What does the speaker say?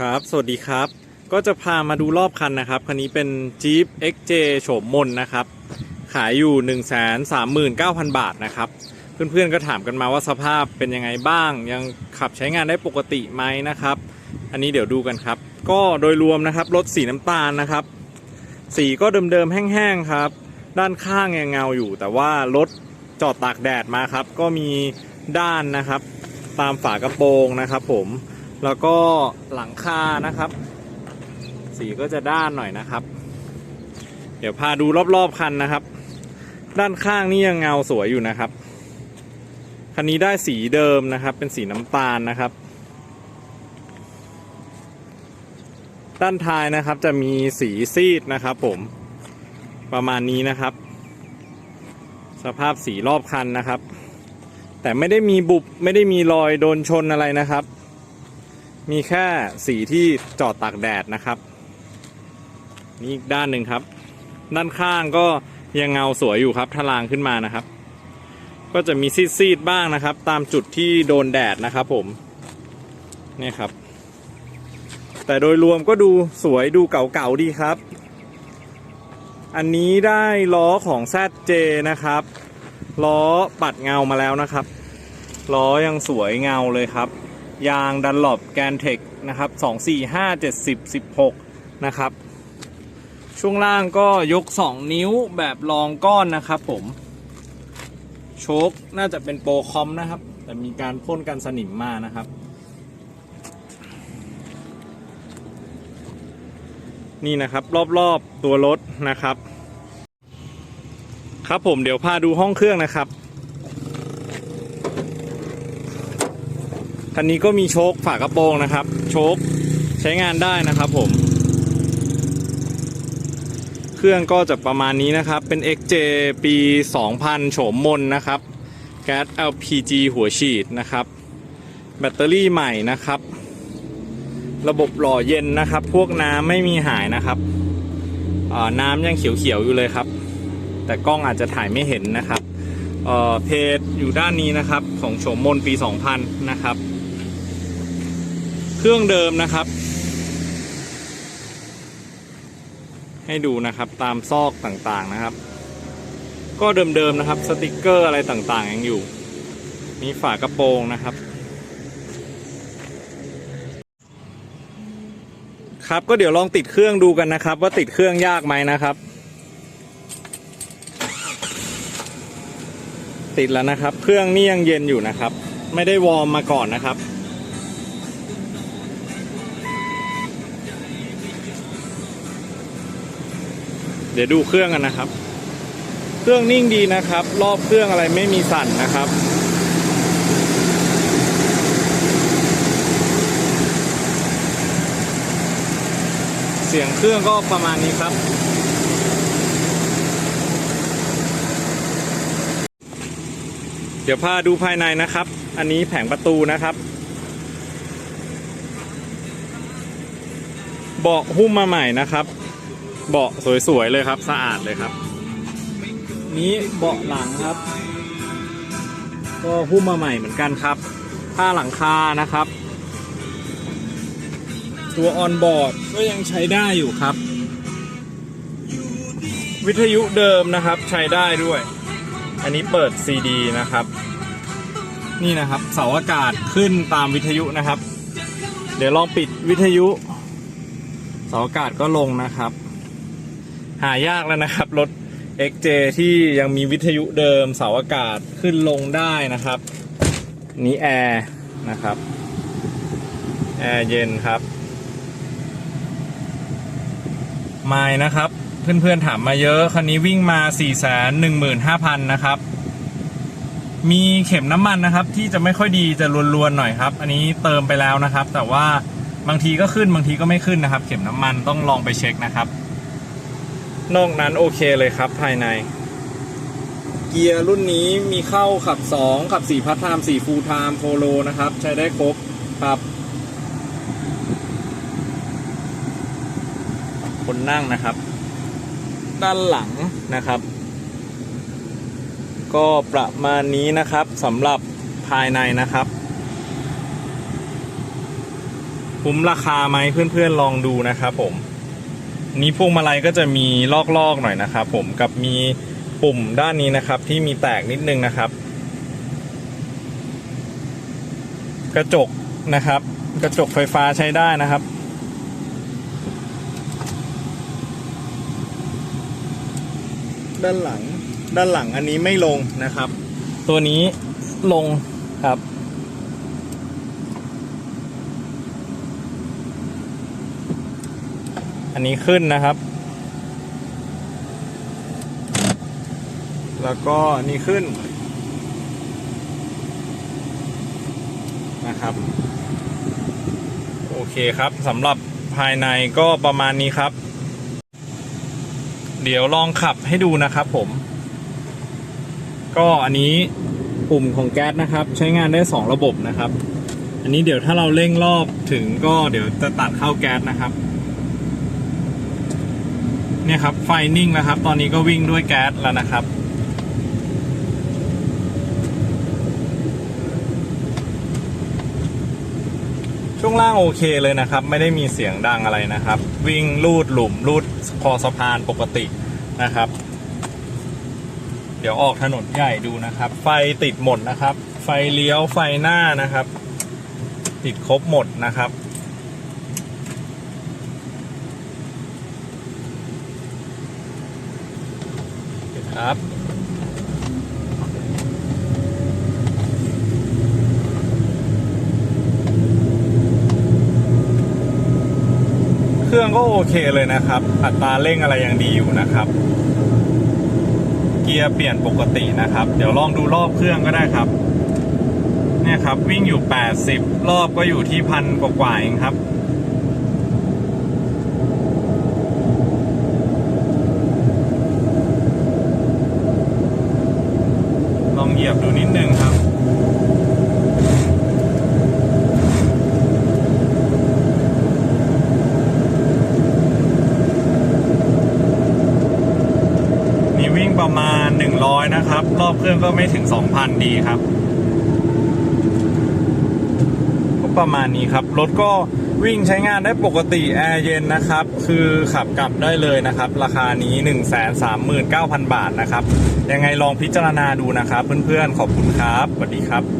ครับ สวัสดีครับ ก็จะพามาดูรอบคันนะครับ คันนี้เป็น Jeep XJ โฉมมนนะครับ ขายอยู่ 139,000 บาทนะครับ เพื่อนๆก็ถามกันมาว่าสภาพเป็นยังไงบ้าง ยังขับใช้งานได้ปกติไหมนะครับ อันนี้เดี๋ยวดูกันครับ ก็โดยรวมนะครับ รถสีน้ำตาลนะครับ สีก็เดิมๆแห้งๆครับ ด้านข้างยังเงาอยู่ แต่ว่ารถจอดตากแดดมาครับ ก็มีด้านนะครับ ตามฝากระโปรงนะครับ ผม แล้วก็หลังคานะครับ สีก็จะด้านหน่อยนะครับ เดี๋ยวพาดูรอบๆคันนะครับ ด้านข้างนี่ยังเงาสวยอยู่นะครับ คันนี้ได้สีเดิมนะครับ เป็นสีน้ำตาลนะครับ ด้านท้ายนะครับจะมีสีซีดนะครับ ผมประมาณนี้นะครับ สภาพสีรอบคันนะครับ แต่ไม่ได้มีบุบไม่ได้มีรอยโดนชนอะไรนะครับ มีแค่สีที่จอดตากแดดนะครับ นี่อีกด้านหนึ่งครับ ด้านข้างก็ยังเงาสวยอยู่ครับทลางขึ้นมานะครับ ก็จะมีซีดๆบ้างนะครับ ตามจุดที่โดนแดดนะครับผมนี่ครับ แต่โดยรวมก็ดูสวยดูเก่าๆดีครับ อันนี้ได้ล้อของ ZJ นะครับ ล้อปัดเงามาแล้วนะครับ ล้อยังสวยเงาเลยครับ ยางดันหลบแกนเทคนะครับ2 4 5 7 10 16นะครับ ช่วงล่างก็ยก2นิ้วแบบรองก้อนนะครับผม โชคน่าจะเป็นโปรคอมนะครับ แต่มีการพ่นกันสนิมมานะครับ นี่นะครับรอบๆตัวรถนะครับ ครับผมเดี๋ยวพาดูห้องเครื่องนะครับ คันนี้ก็มีโชคฝากระโปรงนะครับ โชคใช้งานได้นะครับผม เครื่องก็จะประมาณนี้นะครับ เป็น XJ ปี 2000 โฉมมนนะครับ แก๊ส LPG หัวฉีดนะครับ แบตเตอรี่ใหม่นะครับ ระบบหล่อเย็นนะครับ พวกน้ำไม่มีหายนะครับ น้ำยังเขียวๆอยู่เลยครับ แต่กล้องอาจจะถ่ายไม่เห็นนะครับเเพจอยู่ด้านนี้นะครับของโฉมมนปี 2000 นะครับ เครื่องเดิมนะครับ ให้ดูนะครับตามซอกต่างๆนะครับ ก็เดิมๆนะครับ สติกเกอร์อะไรต่างๆยังอยู่มีฝากระโปรงนะครับ ครับก็เดี๋ยวลองติดเครื่องดูกันนะครับ ว่าติดเครื่องยากไหมนะครับ ติดแล้วนะครับ เครื่องนี่ยังเย็นอยู่นะครับ ไม่ได้วอร์มมาก่อนนะครับ ดี๋ยวดูเครื่องกันนะครับ เครื่องนิ่งดีนะครับ รอบเครื่องอะไรไม่มีสั่นนะครับเสียงเครื่องก็ประมาณนี้ครับ เดี๋ยวพาดูภายในนะครับ อันนี้แผงประตูนะครับ เบาะหุ้มมาใหม่นะครับ เบาะสวยๆเลยครับ สะอาดเลยครับ นี้เบาะหลังครับ ก็หุ้มมาใหม่เหมือนกันครับผ้าหลังคานะครับ ตัวออนบอร์ดก็ยังใช้ได้อยู่ครับ วิทยุเดิมนะครับใช้ได้ด้วย อันนี้เปิดซีดีนะครับ นี่นะครับเสาอากาศขึ้นตามวิทยุนะครับ เดี๋ยวลองปิดวิทยุเสาอากาศก็ลงนะครับ หายากแล้วนะครับ รถ XJ ที่ยังมีวิทยุเดิมเสาอากาศขึ้นลงได้นะครับ นี้แอร์นะครับ แอร์เย็นครับ ไมล์นะครับ เพื่อนๆถามมาเยอะคันนี้วิ่งมา 4 1 5 0 0 0 นะครับ มีเข็มน้ำมันนะครับ ที่จะไม่ค่อยดีจะรวนๆหน่อยครับ อันนี้เติมไปแล้วนะครับ แต่ว่าบางทีก็ขึ้นบางทีก็ไม่ขึ้นนะครับ เข็มน้ำมันต้องลองไปเช็คนะครับ นอกนั้นโอเคเลยครับภายใน เกียร์รุ่นนี้มีเข้าขับ 2 ขับ 4 พัทไทม์4ฟูลไทม์โพโลนะครับ ใช้ได้ครบครับ คนนั่งนะครับ ด้านหลังนะครับ ก็ประมาณนี้นะครับสำหรับภายในนะครับคุ้มราคาไหมเพื่อนๆลองดูนะครับผม นี้พวงมาลัยก็จะมีลอกๆหน่อยนะครับ ผมกับมีปุ่มด้านนี้นะครับ ที่มีแตกนิดนึงนะครับ กระจกนะครับ กระจกไฟฟ้าใช้ได้นะครับด้านหลังด้านหลังอันนี้ไม่ลงนะครับ ตัวนี้ลงครับ อันนี้ขึ้นนะครับ แล้วก็อันนี้ขึ้นนะครับ โอเคครับสำหรับภายในก็ประมาณนี้ครับ เดี๋ยวลองขับให้ดูนะครับผม ก็อันนี้ปุ่มของแก๊สนะครับ ใช้งานได้ 2 ระบบนะครับ อันนี้เดี๋ยวถ้าเราเร่งรอบถึงก็เดี๋ยวจะตัดเข้าแก๊สนะครับ เนี่ยครับไฟนิ่งแล้วครับ ตอนนี้ก็วิ่งด้วยแก๊สแล้วนะครับ ช่วงล่างโอเคเลยนะครับ ไม่ได้มีเสียงดังอะไรนะครับ วิ่งลูดหลุมลูดคอสะพานปกตินะครับ เดี๋ยวออกถนนใหญ่ดูนะครับ ไฟติดหมดนะครับ ไฟเลี้ยวไฟหน้านะครับ ติดครบหมดนะครับ ครับ เครื่องก็โอเคเลยนะครับ อัตราเร่งอะไรยังดีอยู่นะครับ เกียร์เปลี่ยนปกตินะครับ เดี๋ยวลองดูรอบเครื่องก็ได้ครับ เนี่ยครับวิ่งอยู่ 80 รอบก็อยู่ที่พันกว่าๆเองครับ ลอง เหยียบดูนิดนึงครับนี่วิ่งประมาณ 100 นะครับ รอบเครื่องก็ไม่ถึง 2,000 ดีครับ ก็ประมาณนี้ครับ รถก็ วิ่งใช้งานได้ปกติแอร์เย็นนะครับ คือขับกลับได้เลยนะครับ ราคานี้ 139,000 บาทนะครับ ยังไงลองพิจารณาดูนะครับ เพื่อนๆ ขอบคุณครับสวัสดีครับ